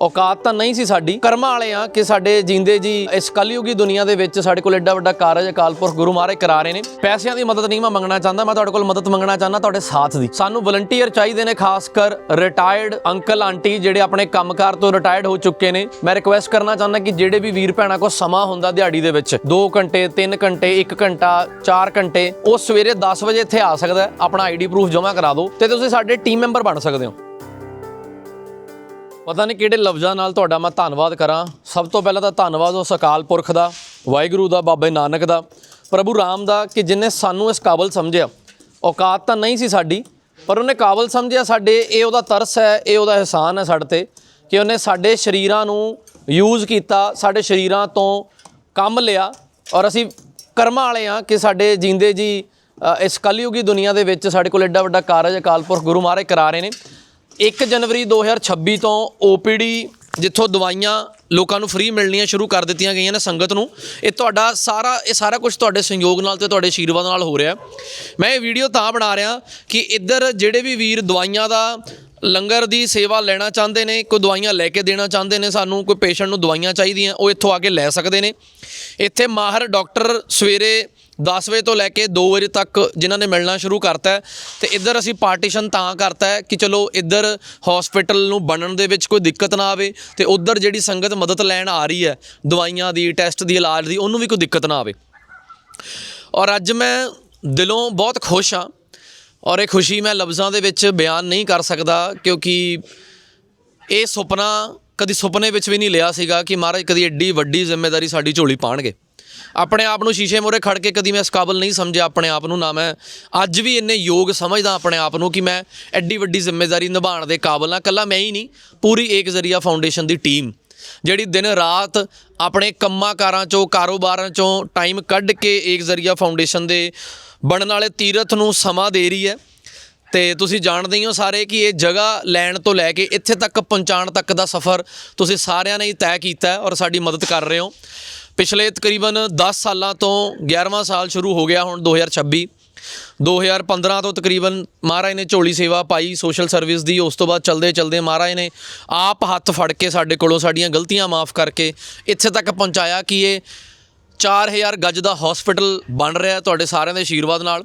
ਔਕਾਤ ਤਾਂ ਨਹੀਂ ਸੀ ਸਾਡੀ। ਕਰਮਾਂ ਵਾਲੇ ਆ ਕਿ ਸਾਡੇ ਜਿੰਦੇ ਜੀ ਇਸ ਕਲਯੁਗੀ ਦੁਨੀਆ ਦੇ ਵਿੱਚ ਸਾਡੇ ਕੋਲ ਐਡਾ ਵੱਡਾ ਕਾਰਜ ਅਕਾਲ ਪੁਰਖ ਗੁਰੂ ਮਹਾਰਾਜ ਕਰਾ ਰਹੇ ਨੇ। ਪੈਸਿਆਂ ਦੀ ਮਦਦ ਨਹੀਂ ਮੈਂ ਮੰਗਣਾ ਚਾਹੁੰਦਾ ਮੈਂ ਤੁਹਾਡੇ ਕੋਲ ਮਦਦ ਮੰਗਣਾ ਚਾਹੁੰਦਾ ਤੁਹਾਡੇ ਸਾਥ ਦੀ। ਸਾਨੂੰ ਵਲੰਟੀਅਰ ਚਾਹੀਦੇ ਨੇ ਖਾਸ ਕਰ ਰਿਟਾਇਰਡ ਅੰਕਲ ਆਂਟੀ ਜਿਹੜੇ ਆਪਣੇ ਕੰਮਕਾਰ ਤੋਂ ਰਿਟਾਇਰਡ ਹੋ ਚੁੱਕੇ ਨੇ। ਮੈਂ ਰਿਕੁਐਸਟ ਕਰਨਾ ਚਾਹੁੰਦਾ ਕਿ ਜਿਹੜੇ ਵੀ ਵੀਰ ਭੈਣਾਂ ਕੋਲ ਸਮਾਂ ਹੁੰਦਾ ਦਿਹਾੜੀ ਦੇ ਵਿੱਚ 2 ਘੰਟੇ 3 ਘੰਟੇ 1 ਘੰਟਾ 4 ਘੰਟੇ ਉਹ ਸਵੇਰੇ 10 ਵਜੇ ਇੱਥੇ ਆ ਸਕਦਾ ਹੈ, ਆਪਣਾ ਆਈਡੀ ਪ੍ਰੂਫ ਜਮ੍ਹਾਂ ਕਰਾ ਦਿਓ ਤੇ ਤੁਸੀਂ ਸਾਡੇ ਟੀਮ ਮੈਂਬਰ ਬਣ ਸਕਦੇ ਹੋ। ਪਤਾ ਨਹੀਂ ਕਿਹੜੇ ਲਫ਼ਜ਼ਾਂ ਨਾਲ ਤੁਹਾਡਾ ਮੈਂ ਧੰਨਵਾਦ ਕਰਾਂ। ਸਭ ਤੋਂ ਪਹਿਲਾਂ ਤਾਂ ਧੰਨਵਾਦ ਉਸ ਅਕਾਲ ਪੁਰਖ ਦਾ, ਵਾਹਿਗੁਰੂ ਦਾ, ਬਾਬੇ ਨਾਨਕ ਦਾ। ਪ੍ਰਭੂ ਰਾਮ ਦਾ ਕਿ ਜਿਨੇ ਸਾਨੂੰ ਇਸ ਕਾਬਲ ਸਮਝਿਆ। ਔਕਾਤ ਤਾਂ ਨਹੀਂ ਸੀ ਸਾਡੀ, ਪਰ ਉਹਨੇ ਕਾਬਲ ਸਮਝਿਆ ਸਾਡੇ, ਇਹ ਉਹਦਾ ਤਰਸ ਹੈ, ਇਹ ਉਹਦਾ ਅਹਿਸਾਨ ਹੈ ਸਾਡੇ ਤੇ ਕਿ ਉਹਨੇ ਸਾਡੇ ਸ਼ਰੀਰਾਂ ਨੂੰ ਯੂਜ਼ ਕੀਤਾ, ਸਾਡੇ ਸ਼ਰੀਰਾਂ ਤੋਂ ਕੰਮ ਲਿਆ ਔਰ ਅਸੀਂ ਕਰਮਾਂ ਵਾਲੇ ਆ ਕਿ ਸਾਡੇ ਜਿੰਦੇ ਜੀ ਇਸ ਕਲਯੁਗੀ ਦੁਨੀਆ ਦੇ ਵਿੱਚ ਸਾਡੇ ਕੋਲ ਐਡਾ ਵੱਡਾ ਕਾਰਜ ਅਕਾਲ ਪੁਰਖ ਗੁਰੂ ਮਹਾਰਾਜ ਕਰਾ ਰਹੇ ਨੇ। 1 ਜਨਵਰੀ 2026 ਤੋਂ OPD ਜਿੱਥੋਂ ਦਵਾਈਆਂ ਲੋਕਾਂ ਨੂੰ ਫ੍ਰੀ ਮਿਲਣੀਆਂ ਸ਼ੁਰੂ ਕਰ ਦਿੱਤੀਆਂ ਗਈਆਂ ਨੇ ਸੰਗਤ ਨੂੰ। ਇਹ ਤੁਹਾਡਾ ਸਾਰਾ, ਇਹ ਸਾਰਾ ਕੁਝ ਤੁਹਾਡੇ ਸੰਯੋਗ ਨਾਲ ਤੇ ਤੁਹਾਡੇ ਆਸ਼ੀਰਵਾਦ ਨਾਲ ਹੋ ਰਿਹਾ ਮੈਂ ਇਹ ਵੀਡੀਓ ਤਾਂ ਬਣਾ ਰਿਹਾ ਕਿ ਇੱਧਰ ਜਿਹੜੇ ਵੀ ਵੀਰ ਦਵਾਈਆਂ ਦਾ ਲੰਗਰ ਦੀ ਸੇਵਾ ਲੈਣਾ ਚਾਹੁੰਦੇ ਨੇ, ਕੋਈ ਦਵਾਈਆਂ ਲੈ ਕੇ ਦੇਣਾ ਚਾਹੁੰਦੇ ਨੇ ਸਾਨੂੰ, ਕੋਈ ਪੇਸ਼ੈਂਟ ਨੂੰ ਦਵਾਈਆਂ ਚਾਹੀਦੀਆਂ, ਉਹ ਇੱਥੋਂ ਆ ਕੇ ਲੈ ਸਕਦੇ ਨੇ। ਇੱਥੇ ਮਾਹਰ ਡਾਕਟਰ ਸਵੇਰੇ 10 ਵਜੇ ਤੋਂ ਲੈ ਕੇ 2 ਵਜੇ ਤੱਕ ਜਿਨ੍ਹਾਂ ਨੇ ਮਿਲਣਾ ਸ਼ੁਰੂ ਕਰਤਾ ਹੈ ਤੇ ਇੱਧਰ ਅਸੀਂ ਪਾਰਟੀਸ਼ਨ ਤਾਂ ਕਰਤਾ ਹੈ ਕਿ ਚਲੋ ਇੱਧਰ ਹਸਪੀਟਲ ਨੂੰ ਬਣਨ ਦੇ ਵਿੱਚ ਕੋਈ ਦਿੱਕਤ ਨਾ ਆਵੇ ਤੇ ਉੱਧਰ ਜਿਹੜੀ ਸੰਗਤ ਮਦਦ ਲੈਣ ਆ ਰਹੀ ਹੈ, ਦਵਾਈਆਂ ਦੀ ਟੈਸਟ ਦੀ, ਇਲਾਜ ਦੀ, ਉਹਨੂੰ ਵੀ ਕੋਈ ਦਿੱਕਤ ਨਾ ਆਵੇ। ਔਰ ਅੱਜ ਮੈਂ ਦਿਲੋਂ ਬਹੁਤ ਖੁਸ਼ ਹਾਂ ਔਰ ਇਹ ਖੁਸ਼ੀ ਮੈਂ ਲਫ਼ਜ਼ਾਂ ਦੇ ਵਿੱਚ ਬਿਆਨ ਨਹੀਂ ਕਰ ਸਕਦਾ ਕਿਉਂਕਿ ਇਹ ਸੁਪਨਾ ਕਦੀ ਸੁਪਨੇ ਵਿੱਚ ਵੀ ਨਹੀਂ ਲਿਆ ਸੀਗਾ ਕਿ ਮਹਾਰਾਜ ਕਦੀ ਐਡੀ ਵੱਡੀ ਜ਼ਿੰਮੇਵਾਰੀ ਸਾਡੀ ਝੋਲੀ ਪਾਣਗੇ। ਆਪਣੇ ਆਪ ਨੂੰ ਸ਼ੀਸ਼ੇ ਮੂਹਰੇ ਖੜ ਕੇ ਕਦੀ ਮੈਂ ਇਸ ਕਾਬਲ ਨਹੀਂ ਸਮਝਿਆ ਆਪਣੇ ਆਪ ਨੂੰ, ਨਾ ਮੈਂ ਅੱਜ ਵੀ ਇੰਨੇ ਯੋਗ ਸਮਝਦਾ ਆਪਣੇ ਆਪ ਨੂੰ ਕਿ ਮੈਂ ਐਡੀ ਵੱਡੀ ਜ਼ਿੰਮੇਵਾਰੀ ਨਿਭਾਉਣ ਦੇ ਕਾਬਲ ਹਾਂ। ਕੱਲਾ ਮੈਂ ਹੀ ਨਹੀਂ, ਪੂਰੀ ਏਕ ਜ਼ਰੀਆ ਫਾਊਂਡੇਸ਼ਨ ਦੀ ਟੀਮ ਜਿਹੜੀ ਦਿਨ ਰਾਤ ਆਪਣੇ ਕੰਮਾਂ ਕਾਰਾਂ ਚੋਂ, ਕਾਰੋਬਾਰਾਂ ਚੋਂ ਟਾਈਮ ਕੱਢ ਕੇ ਏਕ ਜ਼ਰੀਆ ਫਾਊਂਡੇਸ਼ਨ ਦੇ ਬਣਨ ਵਾਲੇ ਤੀਰਥ ਨੂੰ ਸਮਾਂ ਦੇ ਰਹੀ ਹੈ। ਤੇ ਤੁਸੀਂ ਜਾਣਦੇ ਹੀ ਹੋ ਸਾਰੇ ਕਿ ਇਹ ਜਗ੍ਹਾ ਲੈਣ ਤੋਂ ਲੈ ਕੇ ਇੱਥੇ ਤੱਕ ਪਹੁੰਚਾਉਣ ਤੱਕ ਦਾ ਸਫ਼ਰ ਤੁਸੀਂ ਸਾਰਿਆਂ ਨੇ ਹੀ ਤੈਅ ਕੀਤਾ ਔਰ ਸਾਡੀ ਮਦਦ ਕਰ ਰਹੇ ਹੋ। ਪਿਛਲੇ ਤਕਰੀਬਨ 10 ਸਾਲਾਂ ਤੋਂ 11ਵਾਂ ਸਾਲ ਸ਼ੁਰੂ ਹੋ ਗਿਆ ਹੁਣ 2026 2015 ਤੋਂ ਤਕਰੀਬਨ ਮਹਾਰਾਜ ਨੇ ਝੋਲੀ ਸੇਵਾ ਪਾਈ ਸੋਸ਼ਲ ਸਰਵਿਸ ਦੀ, ਉਸ ਤੋਂ ਬਾਅਦ ਚਲਦੇ ਚਲਦੇ ਮਹਾਰਾਜ ਨੇ ਆਪ ਹੱਥ ਫੜ ਕੇ ਸਾਡੇ ਕੋਲੋਂ ਸਾਡੀਆਂ ਗਲਤੀਆਂ ਮਾਫ ਕਰਕੇ ਇੱਥੇ ਤੱਕ ਪਹੁੰਚਾਇਆ ਕਿ ਇਹ 4000 ਗੱਜ ਦਾ ਹਸਪੀਟਲ ਬਣ ਰਿਹਾ ਤੁਹਾਡੇ ਸਾਰਿਆਂ ਦੇ ਆਸ਼ੀਰਵਾਦ ਨਾਲ।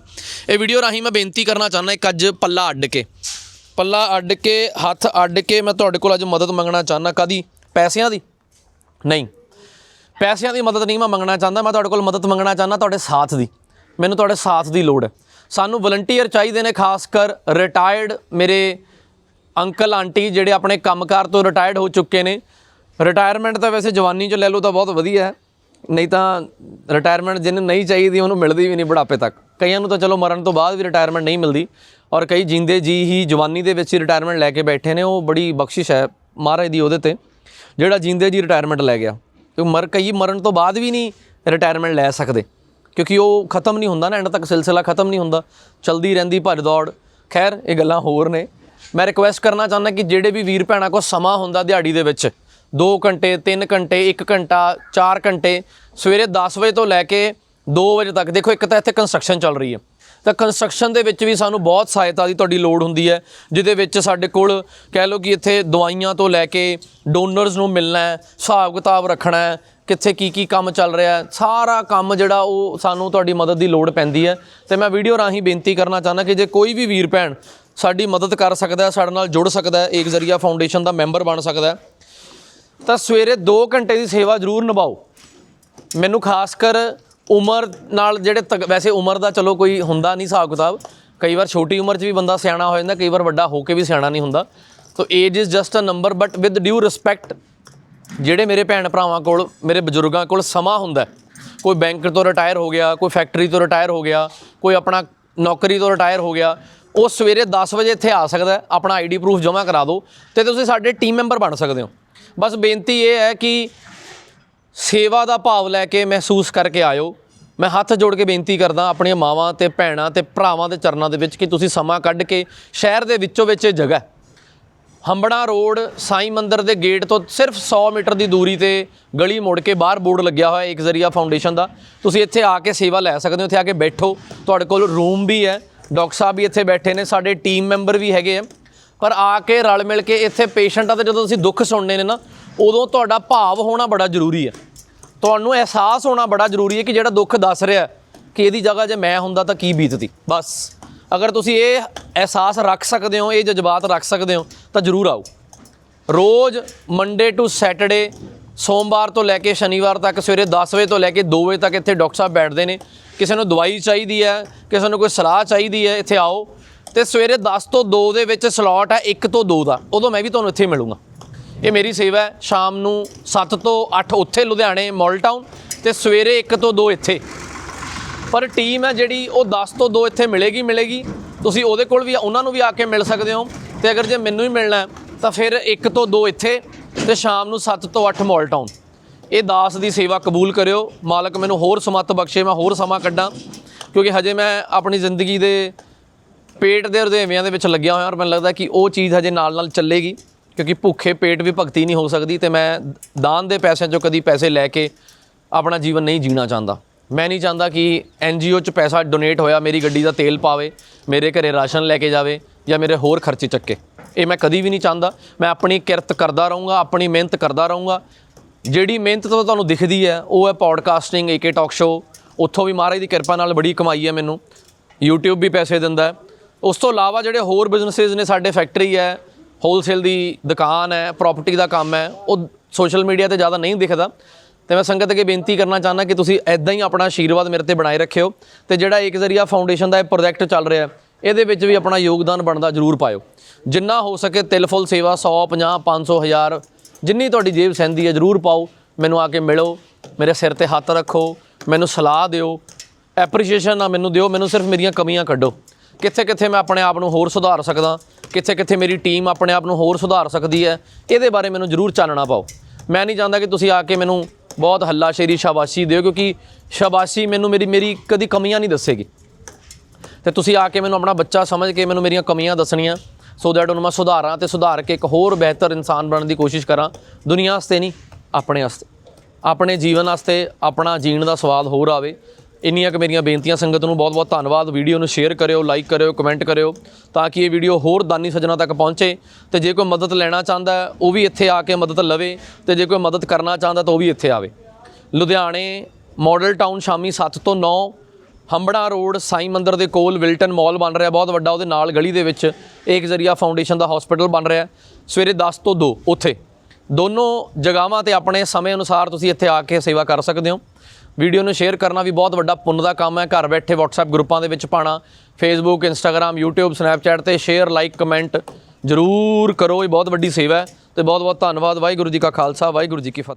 ਇਹ ਵੀਡੀਓ ਰਾਹੀਂ ਮੈਂ ਬੇਨਤੀ ਕਰਨਾ ਚਾਹੁੰਦਾ ਇੱਕ ਅੱਜ ਪੱਲਾ ਅੱਡ ਕੇ। ਪੱਲਾ ਅੱਡ ਕੇ, ਹੱਥ ਅੱਡ ਕੇ ਮੈਂ ਤੁਹਾਡੇ ਕੋਲ ਅੱਜ ਮਦਦ ਮੰਗਣਾ ਚਾਹੁੰਦਾ। ਕਾਦੀ ਪੈਸਿਆਂ ਦੀ? ਨਹੀਂ। ਪੈਸਿਆਂ ਦੀ ਮਦਦ ਨਹੀਂ ਮੈਂ ਮੰਗਣਾ ਚਾਹੁੰਦਾ, ਮੈਂ ਤੁਹਾਡੇ ਕੋਲ ਮਦਦ ਮੰਗਣਾ ਚਾਹੁੰਦਾ ਤੁਹਾਡੇ ਸਾਥ ਦੀ। ਮੈਨੂੰ ਤੁਹਾਡੇ ਸਾਥ ਦੀ ਲੋੜ ਹੈ। ਸਾਨੂੰ ਵਲੰਟੀਅਰ ਚਾਹੀਦੇ ਨੇ, ਖਾਸ ਕਰ ਰਿਟਾਇਰਡ ਮੇਰੇ ਅੰਕਲ ਆਂਟੀ ਜਿਹੜੇ ਆਪਣੇ ਕੰਮਕਾਰ ਤੋਂ ਰਿਟਾਇਰਡ ਹੋ ਚੁੱਕੇ ਨੇ। ਰਿਟਾਇਰਮੈਂਟ ਤਾਂ ਵੈਸੇ ਜਵਾਨੀ 'ਚ ਲੈ ਲਓ ਤਾਂ ਬਹੁਤ ਵਧੀਆ ਹੈ। ਨਹੀਂ ਤਾਂ ਰਿਟਾਇਰਮੈਂਟ ਜਿਹਨੂੰ ਨਹੀਂ ਚਾਹੀਦੀ, ਉਹਨੂੰ ਮਿਲਦੀ ਵੀ ਨਹੀਂ ਬੁਢਾਪੇ ਤੱਕ। ਕਈਆਂ ਨੂੰ ਤਾਂ ਚਲੋ ਮਰਨ ਤੋਂ ਬਾਅਦ ਵੀ ਰਿਟਾਇਰਮੈਂਟ ਨਹੀਂ ਮਿਲਦੀ ਔਰ ਕਈ ਜਿੰਦੇ ਜੀ ਹੀ ਜਵਾਨੀ ਦੇ ਵਿੱਚ ਹੀ ਰਿਟਾਇਰਮੈਂਟ ਲੈ ਕੇ ਬੈਠੇ ਨੇ, ਉਹ ਬੜੀ ਬਖਸ਼ਿਸ਼ ਹੈ ਮਹਾਰਾਜ ਦੀ ਉਹਦੇ ਤੇ, ਜਿਹੜਾ ਜਿੰਦੇ ਜੀ ਰਿਟਾਇਰਮੈਂਟ ਲੈ ਗਿਆ। ਕਿਉਂ ਮਰ ਕਈ ਮਰਨ ਤੋਂ ਬਾਅਦ ਵੀ ਨਹੀਂ ਰਿਟਾਇਰਮੈਂਟ ਲੈ ਸਕਦੇ। ਕਿਉਂਕਿ ਉਹ ਖਤਮ ਨਹੀਂ ਹੁੰਦਾ ਨਾ ਐਂਡ ਤੱਕ ਸਿਲਸਿਲਾ ਖਤਮ ਨਹੀਂ ਹੁੰਦਾ। ਚਲਦੀ ਰਹਿੰਦੀ ਭੱਜ ਦੌੜ। ਖੈਰ, ਇਹ ਗੱਲਾਂ ਹੋਰ ਨੇ। ਮੈਂ ਰਿਕੁਐਸਟ ਕਰਨਾ ਚਾਹੁੰਦਾ ਕਿ ਜਿਹੜੇ ਵੀ ਵੀਰ ਭੈਣਾਂ ਕੋਲ ਸਮਾਂ ਹੁੰਦਾ ਦਿਹਾੜੀ ਦੇ ਵਿੱਚ 2 ਘੰਟੇ 3 ਘੰਟੇ 1 ਘੰਟਾ 4 ਘੰਟੇ, ਸਵੇਰੇ 10 ਵਜੇ ਤੋਂ ਲੈ ਕੇ 2 ਵਜੇ ਤੱਕ, ਦੇਖੋ ਇੱਕ ਤਾਂ ਇੱਥੇ ਕੰਸਟਰਕਸ਼ਨ ਚੱਲ ਰਹੀ ਹੈ। ਤਾਂ ਕੰਸਟਰਕਸ਼ਨ ਦੇ ਵਿੱਚ ਵੀ ਸਾਨੂੰ ਬਹੁਤ ਸਹਾਇਤਾ ਦੀ ਤੁਹਾਡੀ ਲੋੜ ਹੁੰਦੀ ਹੈ, ਜਿਹਦੇ ਵਿੱਚ ਸਾਡੇ ਕੋਲ ਕਹਿ ਲਓ ਕਿ ਇੱਥੇ ਦਵਾਈਆਂ ਤੋਂ ਲੈ ਕੇ ਡੋਨਰਸ ਨੂੰ ਮਿਲਣਾ ਹੈ, ਹਿਸਾਬ ਕਿਤਾਬ ਰੱਖਣਾ ਹੈ, ਕਿੱਥੇ ਕੀ ਕੀ ਕੰਮ ਚੱਲ ਰਿਹਾ ਹੈ, ਸਾਰਾ ਕੰਮ ਜਿਹੜਾ ਉਹ ਸਾਨੂੰ ਤੁਹਾਡੀ ਮਦਦ ਦੀ ਲੋੜ ਪੈਂਦੀ ਹੈ। ਤੇ ਮੈਂ ਵੀਡੀਓ ਰਾਹੀਂ ਬੇਨਤੀ ਕਰਨਾ ਚਾਹੁੰਦਾ ਕਿ ਜੇ ਕੋਈ ਵੀ ਵੀਰ ਭੈਣ ਸਾਡੀ ਮਦਦ ਕਰ ਸਕਦਾ ਹੈ, ਸਾਡੇ ਨਾਲ ਜੁੜ ਸਕਦਾ ਹੈ, ਏਕ ਜ਼ਰੀਆ ਫਾਊਂਡੇਸ਼ਨ ਦਾ ਮੈਂਬਰ ਬਣ ਸਕਦਾ ਹੈ, ਤਾਂ ਸਵੇਰੇ 2 ਘੰਟੇ ਦੀ ਸੇਵਾ ਜ਼ਰੂਰ ਨਿਭਾਓ। ਮੈਨੂੰ ਖਾਸ ਕਰ ਉਮਰ ਨਾਲ ਜਿਹੜੇ ਤਕ- ਵੈਸੇ ਉਮਰ ਦਾ ਚਲੋ ਕੋਈ ਹੁੰਦਾ ਨਹੀਂ ਹਿਸਾਬ ਕਿਤਾਬ। ਕਈ ਵਾਰ ਛੋਟੀ ਉਮਰ 'ਚ ਵੀ ਬੰਦਾ ਸਿਆਣਾ ਹੋ ਜਾਂਦਾ ਕਈ ਵਾਰ ਵੱਡਾ ਹੋ ਕੇ ਵੀ ਸਿਆਣਾ ਨਹੀਂ ਹੁੰਦਾ। So age is just a number but with due respect ਜਿਹੜੇ ਮੇਰੇ ਭੈਣ ਭਰਾਵਾਂ ਕੋਲ ਮੇਰੇ ਬਜ਼ੁਰਗਾਂ ਕੋਲ ਸਮਾਂ ਹੁੰਦਾ ਕੋਈ ਬੈਂਕ ਤੋਂ ਰਿਟਾਇਰ ਹੋ ਗਿਆ ਕੋਈ ਫੈਕਟਰੀ ਤੋਂ ਰਿਟਾਇਰ ਹੋ ਗਿਆ ਕੋਈ ਆਪਣਾ ਨੌਕਰੀ ਤੋਂ ਰਿਟਾਇਰ ਹੋ ਗਿਆ ਉਹ ਸਵੇਰੇ 10 ਵਜੇ ਇੱਥੇ ਆ ਸਕਦਾ ਹੈ, ਆਪਣਾ ਆਈਡੀ ਪ੍ਰੂਫ ਜਮ੍ਹਾਂ ਕਰਾ ਦਿਓ ਤੇ ਤੁਸੀਂ ਸਾਡੇ ਟੀਮ ਮੈਂਬਰ ਬਣ ਸਕਦੇ ਹੋ। ਬਸ ਬੇਨਤੀ ਇਹ ਹੈ ਕਿ ਸੇਵਾ ਦਾ ਭਾਵ ਲੈ ਕੇ ਮਹਿਸੂਸ ਕਰਕੇ ਆਇਓ। ਮੈਂ ਹੱਥ ਜੋੜ ਕੇ ਬੇਨਤੀ ਕਰਦਾ ਆਪਣੀਆਂ ਮਾਵਾਂ ਤੇ ਭੈਣਾਂ ਤੇ ਭਰਾਵਾਂ ਦੇ ਚਰਨਾਂ ਦੇ ਵਿੱਚ ਕਿ ਤੁਸੀਂ ਸਮਾਂ ਕੱਢ ਕੇ ਸ਼ਹਿਰ ਦੇ ਵਿੱਚੋਂ ਵਿੱਚ ਇਹ ਜਗ੍ਹਾ ਹੈ। ਹੰਬੜਾ ਰੋਡ, ਸਾਈ ਮੰਦਰ ਦੇ ਗੇਟ ਤੋਂ ਸਿਰਫ 100 ਮੀਟਰ ਦੀ ਦੂਰੀ ਤੇ ਗਲੀ ਮੋੜ ਕੇ ਬਾਹਰ ਬੋਰਡ ਲੱਗਿਆ ਹੋਇਆ ਇੱਕ ਜ਼ਰੀਆ ਫਾਊਂਡੇਸ਼ਨ ਦਾ। ਤੁਸੀਂ ਇੱਥੇ ਆ ਕੇ ਸੇਵਾ ਲੈ ਸਕਦੇ ਹੋ, ਇੱਥੇ ਆ ਕੇ ਬੈਠੋ। ਤੁਹਾਡੇ ਕੋਲ ਰੂਮ ਵੀ ਹੈ, ਡਾਕਟਰ ਸਾਹਿਬ ਵੀ ਇੱਥੇ ਬੈਠੇ ਨੇ, ਸਾਡੇ ਟੀਮ ਮੈਂਬਰ ਵੀ ਹੈਗੇ ਆ। ਪਰ ਆ ਕੇ ਰਲ ਮਿਲ ਕੇ ਇੱਥੇ ਪੇਸ਼ੈਂਟਾਂ ਦੇ ਜਦੋਂ ਤੁਸੀਂ ਦੁੱਖ ਸੁਣਨੇ ਨੇ ਨਾ, ਉਦੋਂ ਤੁਹਾਡਾ ਭਾਵ ਹੋਣਾ ਬੜਾ ਜ਼ਰੂਰੀ ਹੈ। ਤੁਹਾਨੂੰ ਅਹਿਸਾਸ ਹੋਣਾ ਬੜਾ ਜ਼ਰੂਰੀ ਹੈ ਕਿ ਜਿਹੜਾ ਦੁੱਖ ਦੱਸ ਰਿਹਾ ਕਿ ਇਹਦੀ ਜਗ੍ਹਾ ਜੇ ਮੈਂ ਹੁੰਦਾ ਤਾਂ ਕੀ ਬੀਤਦੀ। ਬਸ। ਅਗਰ ਤੁਸੀਂ ਇਹ ਅਹਿਸਾਸ ਰੱਖ ਸਕਦੇ ਹੋ, ਇਹ ਜਜ਼ਬਾਤ ਰੱਖ ਸਕਦੇ ਹੋ, ਤਾਂ ਜ਼ਰੂਰ ਆਓ। ਰੋਜ਼ ਮੰਡੇ ਟੂ ਸੈਟਰਡੇ ਸੋਮਵਾਰ ਤੋਂ ਲੈ ਕੇ ਸ਼ਨੀਵਾਰ ਤੱਕ, ਸਵੇਰੇ 10 ਵਜੇ ਤੋਂ ਲੈ ਕੇ 2 ਵਜੇ ਤੱਕ ਇੱਥੇ ਡਾਕਟਰ ਸਾਹਿਬ ਬੈਠਦੇ ਨੇ। ਕਿਸੇ ਨੂੰ ਦਵਾਈ ਚਾਹੀਦੀ ਹੈ, ਕਿਸੇ ਨੂੰ ਕੋਈ ਸਲਾਹ ਚਾਹੀਦੀ ਹੈ, ਇੱਥੇ ਆਓ। ਤੇ ਸਵੇਰੇ 10 ਤੋਂ 2 ਦੇ ਵਿੱਚ ਸਲੋਟ ਹੈ 1 ਤੋਂ 2 ਦਾ। ਉਦੋਂ ਮੈਂ ਵੀ ਤੁਹਾਨੂੰ ਇੱਥੇ ਮਿਲੂੰਗਾ। ਇਹ ਮੇਰੀ ਸੇਵਾ ਹੈ। ਸ਼ਾਮ ਨੂੰ 7 ਤੋਂ 8 ਉੱਥੇ ਲੁਧਿਆਣੇ, ਮਾਲ ਟਾਊਨ ਤੇ ਸਵੇਰੇ 1 ਤੋਂ 2 ਇੱਥੇ। ਪਰ ਟੀਮ ਹੈ ਜਿਹੜੀ, ਉਹ 10 ਤੋਂ 2 ਇੱਥੇ ਮਿਲੇਗੀ ਮਿਲੇਗੀ। ਤੁਸੀਂ ਉਹਦੇ ਕੋਲ ਵੀ, ਉਹਨਾਂ ਨੂੰ ਵੀ ਆ ਕੇ ਮਿਲ ਸਕਦੇ ਹੋ। ਤੇ ਅਗਰ ਜੇ ਮੈਨੂੰ ਹੀ ਮਿਲਣਾ ਤਾਂ ਫਿਰ 1 ਤੋਂ 2 ਇੱਥੇ ਤੇ ਸ਼ਾਮ ਨੂੰ 7 ਤੋਂ 8 ਮਾਲ ਟਾਊਨ। ਇਹ ਦਾਸ ਦੀ ਸੇਵਾ ਕਬੂਲ ਕਰਿਓ। ਮਾਲਕ ਮੈਨੂੰ ਹੋਰ ਸਮੱਤ ਬਖਸ਼ੇ, ਮੈਂ ਹੋਰ ਸਮਾਂ ਕੱਢਾਂ। ਕਿਉਂਕਿ ਹਜੇ ਮੈਂ ਆਪਣੀ ਜ਼ਿੰਦਗੀ ਦੇ ਪੇਟ ਦੇ ਰੁਝੇਵਿਆਂ ਦੇ ਵਿੱਚ ਲੱਗਿਆ ਹੋਇਆ, ਔਰ ਮੈਨੂੰ ਲੱਗਦਾ ਕਿ ਉਹ ਚੀਜ਼ ਹਜੇ ਨਾਲ ਨਾਲ ਚੱਲੇਗੀ। ਕਿਉਂਕਿ ਭੁੱਖੇ ਪੇਟ ਵੀ ਭਗਤੀ ਨਹੀਂ ਹੋ ਸਕਦੀ ਤੇ ਮੈਂ ਦਾਨ ਦੇ ਪੈਸਿਆਂ ਚੋਂ ਕਦੀ ਪੈਸੇ ਲੈ ਕੇ ਆਪਣਾ ਜੀਵਨ ਨਹੀਂ ਜੀਣਾ ਚਾਹੁੰਦਾ। ਮੈਂ ਨਹੀਂ ਚਾਹੁੰਦਾ ਕਿ ਐਨਜੀਓ 'ਚ ਪੈਸਾ ਡੋਨੇਟ ਹੋਇਆ, ਮੇਰੀ ਗੱਡੀ ਦਾ ਤੇਲ ਪਾਵੇ, ਮੇਰੇ ਘਰੇ ਰਾਸ਼ਨ ਲੈ ਕੇ ਜਾਵੇ ਜਾਂ ਮੇਰੇ ਹੋਰ ਖਰਚੇ ਚੱਕੇ। ਇਹ ਮੈਂ ਕਦੀ ਵੀ ਨਹੀਂ ਚਾਹੁੰਦਾ। ਮੈਂ ਆਪਣੀ ਕਿਰਤ ਕਰਦਾ ਰਹੂੰਗਾ, ਆਪਣੀ ਮਿਹਨਤ ਕਰਦਾ ਰਹੂੰਗਾ। ਜਿਹੜੀ ਮਿਹਨਤ ਤਾਂ ਤੁਹਾਨੂੰ ਦਿਖਦੀ ਹੈ, ਉਹ ਹੈ ਪੌਡਕਾਸਟਿੰਗ ਏਕੇ ਟਾਕ ਸ਼ੋ ਉੱਥੋਂ ਵੀ ਮਹਾਰਾਜ ਦੀ ਕਿਰਪਾ ਨਾਲ ਬੜੀ ਕਮਾਈ ਹੈ ਮੈਨੂੰ। YouTube ਵੀ ਪੈਸੇ ਦਿੰਦਾ ਹੈ। ਉਸ ਤੋਂ ਇਲਾਵਾ ਜਿਹੜੇ ਹੋਰ ਬਿਜ਼ਨੈਸਿਸ ਨੇ, ਸਾਡੇ ਫੈਕਟਰੀ ਹੈ ਹੋਲਸੇਲ ਦੀ ਦੁਕਾਨ ਹੈ ਪ੍ਰਾਪਰਟੀ ਦਾ ਕੰਮ ਹੈ, ਉਹ ਸੋਸ਼ਲ ਮੀਡੀਆ ਤੇ ਜ਼ਿਆਦਾ ਨਹੀਂ ਦਿਖਦਾ। ਤੇ ਮੈਂ ਸੰਗਤ ਅੱਗੇ ਬੇਨਤੀ ਕਰਨਾ ਚਾਹੁੰਦਾ ਕਿ ਤੁਸੀਂ ਐਦਾਂ ਹੀ ਆਪਣਾ ਆਸ਼ੀਰਵਾਦ ਮੇਰੇ ਤੇ ਬਣਾਏ ਰੱਖਿਓ ਤੇ ਜਿਹੜਾ ਇੱਕ ਜ਼ਰੀਆ ਫਾਊਂਡੇਸ਼ਨ ਦਾ ਇਹ ਪ੍ਰੋਜੈਕਟ ਚੱਲ ਰਿਹਾ ਇਹਦੇ ਵਿੱਚ ਵੀ ਆਪਣਾ ਯੋਗਦਾਨ ਬਣਦਾ ਜ਼ਰੂਰ ਪਾਇਓ। ਜਿੰਨਾ ਹੋ ਸਕੇ ਤਿਲਫੁਲ ਸੇਵਾ 100 50 500 1000 ਜਿੰਨੀ ਤੁਹਾਡੀ ਜੇਬ ਸਹਿੰਦੀ ਹੈ ਜ਼ਰੂਰ ਪਾਓ, ਮੈਨੂੰ ਆ ਕੇ ਮਿਲੋ, ਮੇਰੇ ਸਿਰ ਤੇ ਹੱਥ ਰੱਖੋ, ਮੈਨੂੰ ਸਲਾਹ ਦਿਓ ਐਪਰੀਸ਼ੀਏਸ਼ਨ ਨਾ ਮੈਨੂੰ ਦਿਓ, ਮੈਨੂੰ ਸਿਰਫ ਮੇਰੀਆਂ ਕਮੀਆਂ ਕੱਢੋ। ਕਿੱਥੇ ਕਿੱਥੇ ਮੈਂ ਆਪਣੇ ਆਪ ਨੂੰ ਹੋਰ ਸੁਧਾਰ ਸਕਦਾ ਕਿੱਥੇ ਕਿੱਥੇ ਮੇਰੀ ਟੀਮ ਆਪਣੇ ਆਪ ਨੂੰ ਹੋਰ ਸੁਧਾਰ ਸਕਦੀ ਹੈ, ਇਹਦੇ ਬਾਰੇ ਮੈਨੂੰ ਜ਼ਰੂਰ ਚਾਨਣਾ ਪਾਓ। ਮੈਂ ਨਹੀਂ ਚਾਹੁੰਦਾ ਕਿ ਤੁਸੀਂ ਆ ਕੇ ਮੈਨੂੰ ਬਹੁਤ ਹੱਲਾਸ਼ੇਰੀ, ਸ਼ਾਬਾਸ਼ੀ ਦਿਓ, ਕਿਉਂਕਿ ਸ਼ਾਬਾਸ਼ੀ ਮੈਨੂੰ ਮੇਰੀ ਮੇਰੀ ਕਦੀ ਕਮੀਆਂ ਨਹੀਂ ਦੱਸੇਗੀ। ਤੇ ਤੁਸੀਂ ਆ ਕੇ ਮੈਨੂੰ ਆਪਣਾ ਬੱਚਾ ਸਮਝ ਕੇ ਮੈਨੂੰ ਮੇਰੀਆਂ ਕਮੀਆਂ ਦੱਸਣੀਆਂ ਸੋ ਦੈਟ ਉਹਨੂੰ ਮੈਂ ਸੁਧਾਰਾਂ ਤੇ ਸੁਧਾਰ ਕੇ ਇੱਕ ਹੋਰ ਬਿਹਤਰ ਇਨਸਾਨ ਬਣਨ ਦੀ ਕੋਸ਼ਿਸ਼ ਕਰਾਂ। ਦੁਨੀਆ ਵਾਸਤੇ ਨਹੀਂ, ਆਪਣੇ ਵਾਸਤੇ। ਆਪਣੇ ਜੀਵਨ ਵਾਸਤੇ ਆਪਣਾ ਜੀਣ ਦਾ ਸਵਾਦ ਹੋਰ ਆਵੇ। ਇੰਨੀਆਂ ਕੁ ਮੇਰੀਆਂ ਬੇਨਤੀਆਂ ਸੰਗਤ ਨੂੰ ਬਹੁਤ ਬਹੁਤ ਧੰਨਵਾਦ। ਵੀਡੀਓ ਨੂੰ ਸ਼ੇਅਰ ਕਰਿਓ ਲਾਈਕ ਕਰਿਓ ਕਮੈਂਟ ਕਰਿਓ ਤਾਂ ਕਿ ਇਹ ਵੀਡੀਓ ਹੋਰ ਦਾਨੀ ਸੱਜਣਾ ਤੱਕ ਪਹੁੰਚੇ ਤੇ ਜੇ ਕੋਈ ਮਦਦ ਲੈਣਾ ਚਾਹੁੰਦਾ ਉਹ ਵੀ ਇੱਥੇ ਆ ਕੇ ਮਦਦ ਲਵੇ ਤੇ ਜੇ ਕੋਈ ਮਦਦ ਕਰਨਾ ਚਾਹੁੰਦਾ ਤਾਂ ਉਹ ਵੀ ਇੱਥੇ ਆਵੇ। ਲੁਧਿਆਣੇ ਮਾਡਲ ਟਾਊਨ ਸ਼ਾਮੀ 7 ਤੋਂ 9 ਹੰਬੜਾ ਰੋਡ, ਸਾਈ ਮੰਦਰ ਦੇ ਕੋਲ ਵਿਲਟਨ ਮਾਲ ਬਣ ਰਿਹਾ, ਬਹੁਤ ਵੱਡਾ, ਉਹਦੇ ਨਾਲ ਗਲੀ ਦੇ ਵਿੱਚ ਇੱਕ ਜ਼ਰੀਆ ਫਾਊਂਡੇਸ਼ਨ ਦਾ ਹਸਪੀਟਲ ਬਣ ਰਿਹਾ, ਸਵੇਰੇ 10 ਤੋਂ 2 ਉੱਥੇ। ਦੋਨੋਂ ਜਗ੍ਹਾਵਾਂ ਤੇ ਆਪਣੇ ਸਮੇਂ ਅਨੁਸਾਰ ਤੁਸੀਂ ਇੱਥੇ ਆ ਕੇ ਸੇਵਾ ਕਰ ਸਕਦੇ ਹੋ। ਵੀਡੀਓ ਨੂੰ ਸ਼ੇਅਰ ਕਰਨਾ ਵੀ ਬਹੁਤ ਵੱਡਾ ਪੁੰਨ ਦਾ ਕੰਮ ਹੈ। ਘਰ ਬੈਠੇ WhatsApp ਗਰੁੱਪਾਂ ਦੇ ਵਿੱਚ ਪਾਣਾ, Facebook, Instagram, YouTube, Snapchat ਤੇ ਸ਼ੇਅਰ ਲਾਈਕ ਕਮੈਂਟ ਜ਼ਰੂਰ ਕਰੋ। ਇਹ ਬਹੁਤ ਵੱਡੀ ਸੇਵਾ ਹੈ ਤੇ ਬਹੁਤ ਬਹੁਤ ਧੰਨਵਾਦ। ਵਾਹਿਗੁਰੂ ਜੀ ਕਾ ਖਾਲਸਾ, ਵਾਹਿਗੁਰੂ ਜੀ ਕੀ ਫਤਿਹ।